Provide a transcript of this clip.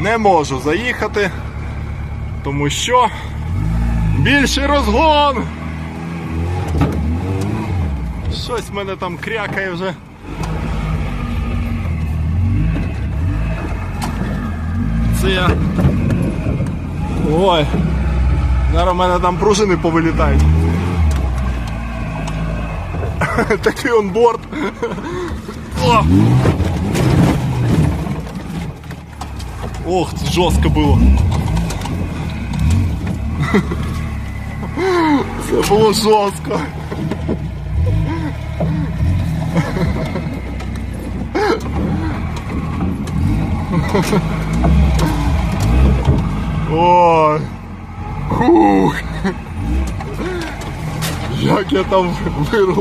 не можу заїхати, тому що більший розгон. Щось в мене там крякає вже. Це я. Ой. Зараз в мене там пружини повилітають. Такий он борт. О! Ох, жестко было. Это было жестко. Ой. Фух. Як я там вирвав.